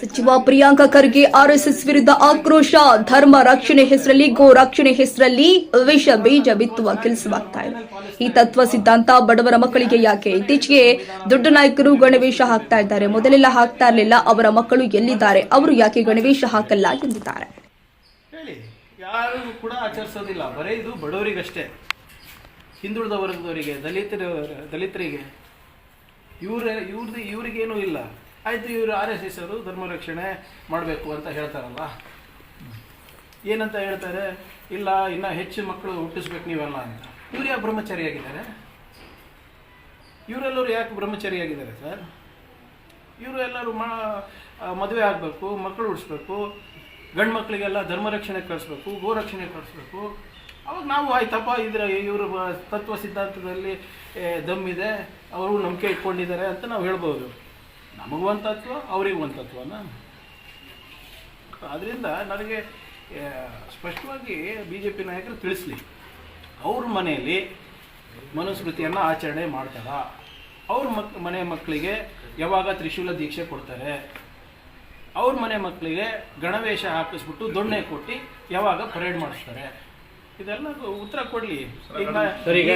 ಸಚಿವ ಪ್ರಿಯಾಂಕ ಖರ್ಗೆ ಆರ್ಎಸ್ಎಸ್ ವಿರುದ್ಧ ಆಕ್ರೋಶ, ಧರ್ಮ ರಕ್ಷಣೆ ಹೆಸರಲ್ಲಿ, ಗೋ ರಕ್ಷಣೆ ಹೆಸರಲ್ಲಿ ವಿಷ ಬೀಜ ಬಿತ್ತುವ ಕೆಲಸವಾಗ್ತಾ ಇದೆ. ಈ ತತ್ವ ಸಿದ್ಧಾಂತ ಬಡವರ ಮಕ್ಕಳಿಗೆ ಯಾಕೆ? ಇತ್ತೀಚೆಗೆ ದೊಡ್ಡ ನಾಯಕರು ಗಣವೇಶ ಹಾಕ್ತಾ ಇದ್ದಾರೆ. ಮೊದಲೆಲ್ಲ ಹಾಕ್ತಾ ಇರಲಿಲ್ಲ. ಅವರ ಮಕ್ಕಳು ಎಲ್ಲಿದ್ದಾರೆ? ಅವರು ಯಾಕೆ ಗಣವೇಶ ಹಾಕಲ್ಲ ಎಂದಿದ್ದಾರೆ? ಬಡವರಿಗಷ್ಟೇ. ಹಿಂದುಳಿದ ವರ್ಗದವರಿಗೆ ದಲಿತರ ದಲಿತರಿಗೆ, ಇವ್ರ ಇವ್ರದ್ದು ಇಲ್ಲ. ಆಯಿತು, ಇವರು ಆರ್ ಎಸ್ ಎಸ್ ಅವರು ಧರ್ಮ ರಕ್ಷಣೆ ಮಾಡಬೇಕು ಅಂತ ಹೇಳ್ತಾರಲ್ಲ ಏನಂತ ಹೇಳ್ತಾರೆ? ಇಲ್ಲ, ಇನ್ನು ಹೆಚ್ಚು ಮಕ್ಕಳು ಹುಟ್ಟಿಸ್ಬೇಕು ನೀವೆಲ್ಲ ಅಂತ. ಇವ್ರು ಯಾಕೆ ಬ್ರಹ್ಮಚಾರಿಯಾಗಿದ್ದಾರೆ ಇವರೆಲ್ಲರೂ ಯಾಕೆ ಬ್ರಹ್ಮಚಾರಿಯಾಗಿದ್ದಾರೆ ಸರ್? ಇವರು ಎಲ್ಲರೂ ಮಾ ಮದುವೆ ಆಗಬೇಕು, ಮಕ್ಕಳು ಉಳಿಸ್ಬೇಕು ಗಂಡು ಮಕ್ಕಳಿಗೆಲ್ಲ ಧರ್ಮ ರಕ್ಷಣೆ ಕಳಿಸ್ಬೇಕು ಗೋರಕ್ಷಣೆ ಕಳಿಸ್ಬೇಕು. ಅವಾಗ ನಾವು ಆಯ್ತಪ್ಪ, ಇದ್ರ ಇವರು ತತ್ವ ಸಿದ್ಧಾಂತದಲ್ಲಿ ದಮ್ಮಿದೆ ಅವರು ನಂಬಿಕೆ ಇಟ್ಕೊಂಡಿದ್ದಾರೆ ಅಂತ ನಾವು ಹೇಳ್ಬೋದು. ನಮಗೂ ಒಂದು ತತ್ವ ಅವ್ರಿಗೂ ಒಂದು ತತ್ವನ? ಅದರಿಂದ ನನಗೆ ಸ್ಪಷ್ಟವಾಗಿ ಬಿ ಜೆ ಪಿ ನಾಯಕರು ತಿಳಿಸ್ಲಿ. ಅವ್ರ ಮನೆಯಲ್ಲಿ ಮನುಸ್ಮೃತಿಯನ್ನು ಆಚರಣೆ ಮಾಡ್ತಾರ. ಅವ್ರ ಮಕ್ ಮನೆ ಮಕ್ಕಳಿಗೆ ಯಾವಾಗ ತ್ರಿಶೂಲ ದೀಕ್ಷೆ ಕೊಡ್ತಾರೆ ಅವ್ರ ಮನೆ ಮಕ್ಕಳಿಗೆ ಗಣವೇಶ ಹಾಕಿಸ್ಬಿಟ್ಟು ದೊಣ್ಣೆ ಕೊಟ್ಟು ಯಾವಾಗ ಪರೇಡ್ ಮಾಡಿಸ್ತಾರೆ. ಇದೆಲ್ಲ ಉತ್ತರ ಕೊಡಲಿ. ಈಗ